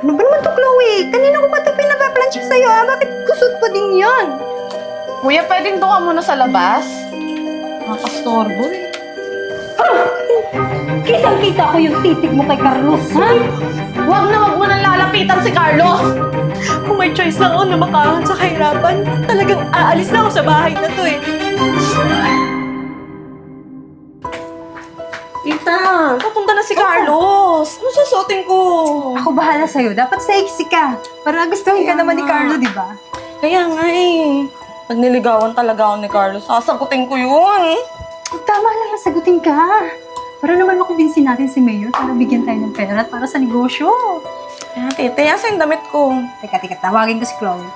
Ano ba naman to, Chloe? Kanina ko pa ito pinapaplansya sa'yo, ah. Bakit kusot pa din yan? Kuya, pwedeng doon ka muna sa labas? Nakakastorbo eh. Kitang-kita ko yung titig mo kay Carlos, ha? Huwag na huwag mo nang lalapitan si Carlos! Kung may choice lang ako na makaahon sa kahirapan, talagang aalis na ako sa bahay na to eh. Tita, papunta na si Carlos. Ano susuotin ko? Ako bahala sa'yo. Dapat sexy ka. Para gustuhin ka Kaya naman ni nga. Carlo, di ba? Kaya nga eh. Pag niligawan talaga ako ni Carlos, sasagutin ko yun. Tama lang na sagutin ka. Para naman makumbinsin natin si Mayor para bigyan tayo ng pera para sa negosyo. Kaya tete, asa yung damit ko? Teka, teka, tawagin ko si Chloe.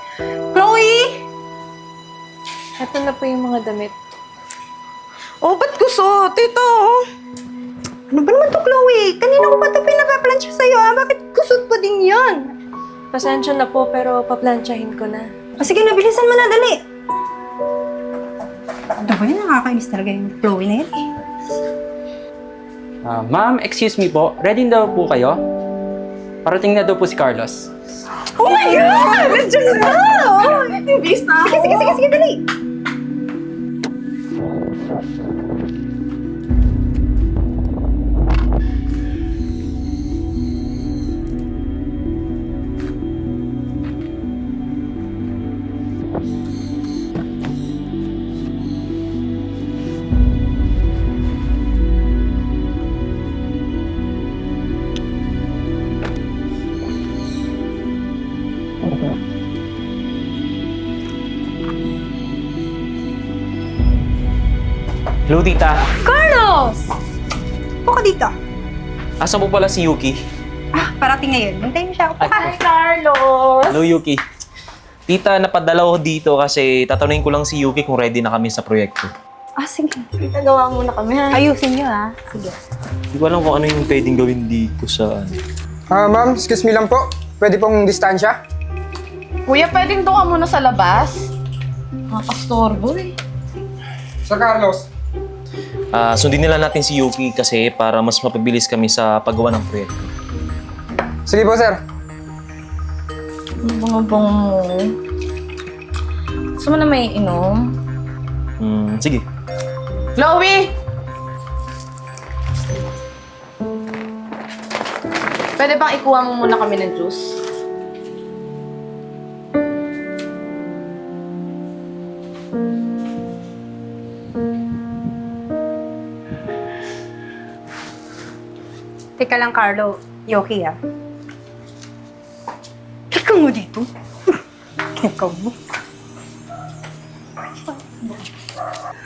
Chloe! Ito na po yung mga damit. Oh, ba't gusto? Tito, Ano ba naman to, Chloe? Kanina ko pa ito pinapaplansya sa'yo, ah. Bakit kusot pa din yan? Pasensya na po, pero paplansyahin ko na. O sige, nabilisan mo na, dali. Ano ba yun? Nakakainis talaga yung Chloe na yun, eh. Ah, ma'am, excuse me po. Ready na daw po kayo? Parating na daw po si Carlos. Oh my God! Nandiyan na! Bilis na Sige, sige, sige, sige, dali. Hello, tita. Carlos! Upo ka dito. Asan po pala si Yuki? Ah, parating ngayon. Hintayin mo siya. Ka. Hi, Carlos! Hello, Yuki. Tita, napadala ko dito kasi tatanungin ko lang si Yuki kung ready na kami sa proyekto. Ah, sige. Tita, gawa muna kami ha. Ayusin niyo, ha? Sige. Hindi ko alam kung ano yung pwedeng gawin dito sa... ano. Ah, ma'am, excuse me lang po. Pwede pong distansya? Kuya, pwedeng doon ka muna sa labas? Nakakastorbo eh. Sir Carlos. Ah, sundin nila natin si Yuki kasi para mas mapabilis kami sa paggawa ng proyekto. Sige po, sir. Ang bango-bango mo. Gusto mo na may inom? Hmm, sige. Chloe! Pwede bang ikuha mo muna kami ng juice? Teka lang, Carlo. Yoki, ah. Ikaw mo dito. Ikaw mo.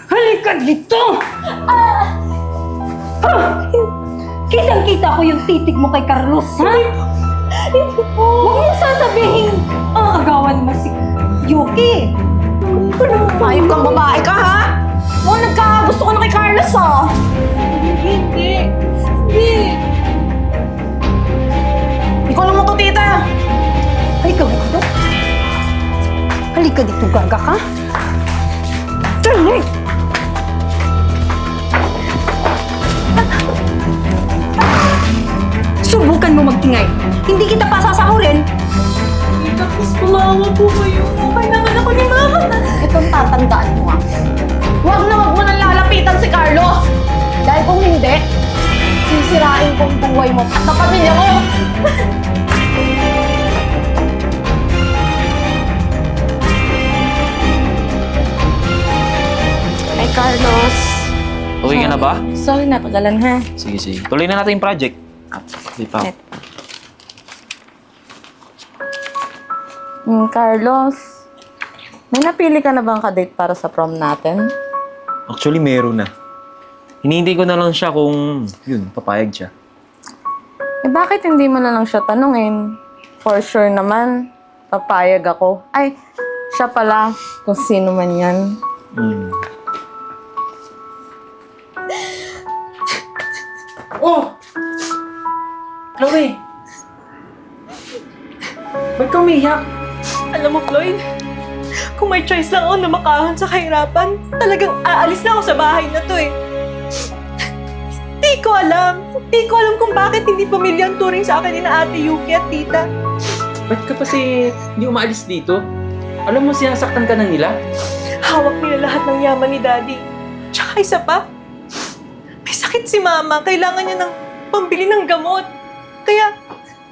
Halika dito! Ah! Kitang-kita ko yung titig mo kay Carlos, ha? Huwag mo sasabihin, ang agawan mo si Yuki. Ayop kang babae ka ha? Oh, nagkakagusto ko na kay Carlos ah. Hindi. Hindi. Ikaw lang mo to, tita. Halika dito. Halika dito, gaga ka. Dali! Subukan mo magtingay. Hindi kita pasasahurin. Tita, please, kumawa po kayo. Okay naman ako ni Mama. Itong tatandaan mo ah. Huwag na huwag mo nang lalapitan si Carlos! Dahil kung hindi, sisirain ko ang buhay mo at ang pamilya mo! Carlos. Okay ka na ba? Sorry na, pagalan ha. Sige, sige. Tuloy na natin yung project. Sige pa. Hmm, Carlos, may napili ka na bang kadate para sa prom natin? Actually, meron na. Hinihintay ko na lang siya kung, yun, papayag siya. Eh bakit hindi mo na lang siya tanungin? For sure naman, papayag ako. Ay, siya pala, kung sino man yan. Hmm. Oh! Chloe! Ba't ka umiyak? Alam mo, Floyd, kung may choice lang ako na makaahon sa kahirapan, talagang aalis na ako sa bahay na to eh. Hindi ko alam Di ko alam kung bakit hindi pamilya ang turing sa akin ni na Ate Yuki at Tita. Ba't ka kasi hindi umaalis dito? Alam mo, sinasaktan ka ng nila. Hawak nila lahat ng yaman ni Daddy. Tsaka isa pa, sakit si Mama. Kailangan niya ng pambili ng gamot. Kaya,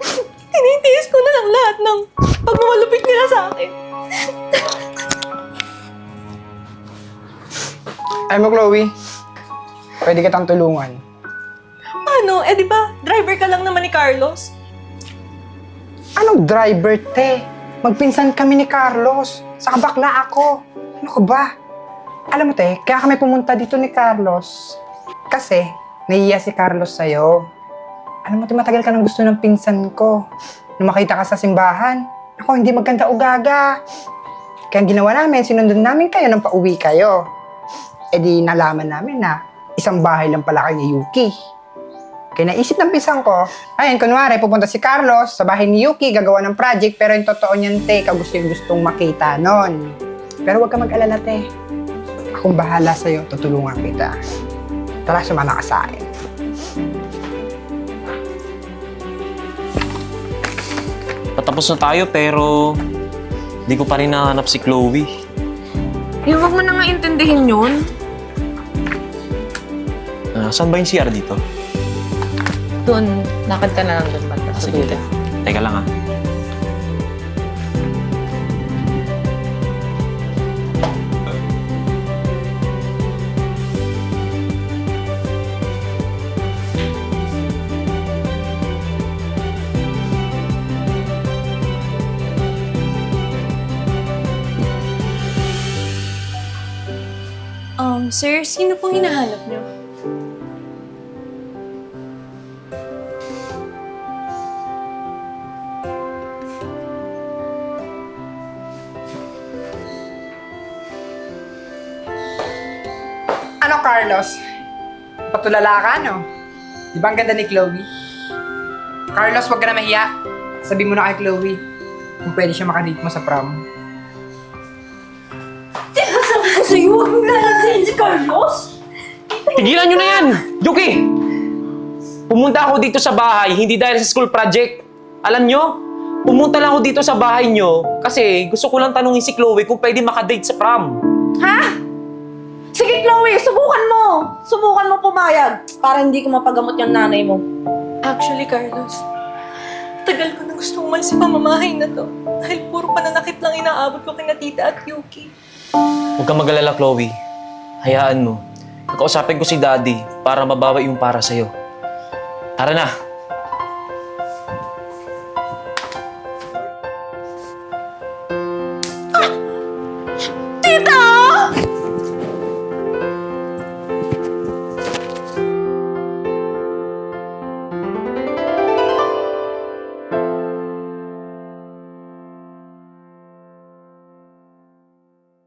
tinitiis ko na lang lahat ng pagmamalupit nila sa akin. Ay mo, Chloe. Pwede kitang tulungan. Paano? Eh di ba, driver ka lang naman ni Carlos? Anong driver, te? Magpinsan kami ni Carlos. Saka bakla ako. Ano ka ba? Alam mo, te, kaya kami pumunta dito ni Carlos. Kasi, nahiya si Carlos sa'yo. Alam mo, matagal ka nang gusto ng pinsan ko. Nung makita ka sa simbahan, ako, hindi maganda ugaga. Kaya ginawa namin, sinundan namin kayo nang pauwi kayo. E di nalaman namin na isang bahay lang pala kayo ni Yuki. Kaya naisip ng pisang ko, ayun, kunwari, pupunta si Carlos sa bahay ni Yuki, gagawa ng project, pero yung totoo niyan, te, kagusto yung gustong makita nun. Pero huwag ka mag-alala, te. Akong bahala sa'yo, tutulungan kita. Tara, sumama ka sa akin. Patapos na tayo pero di ko pa rin nahanap si Chloe. Eh, huwag mo na nga intindihin yun. Ah, saan ba yung CR dito? Doon, lakad ka na lang doon banda. Ah, sige, te. Teka lang ah. Sir, sino pong hinahanap niyo? Ano, Carlos? Patulala ka, no? Di ba ang ganda ni Chloe? Carlos, huwag ka na mahiya. Sabi mo na kay Chloe kung pwede siya makadate mo sa prom. Sa'yo, huwag mong lalagyan si Carlos! Tigilan nyo na yan! Yuki! Pumunta ako dito sa bahay, hindi dahil sa school project. Alam nyo, pumunta lang ako dito sa bahay nyo kasi gusto ko lang tanungin si Chloe kung pwede makadate sa prom. Sige, Chloe, subukan mo! Subukan mo pumayag para hindi ko mapagamot yung nanay mo. Actually, Carlos, tagal ko na gusto umalis sa pamamahay na to. Dahil puro pananakit lang inaabot ko kina Tita at Yuki. Huwag kang mag-alala, Chloe. Hayaan mo. Kakausapin ko si Daddy para mabawi yung para sa'yo. Tara na,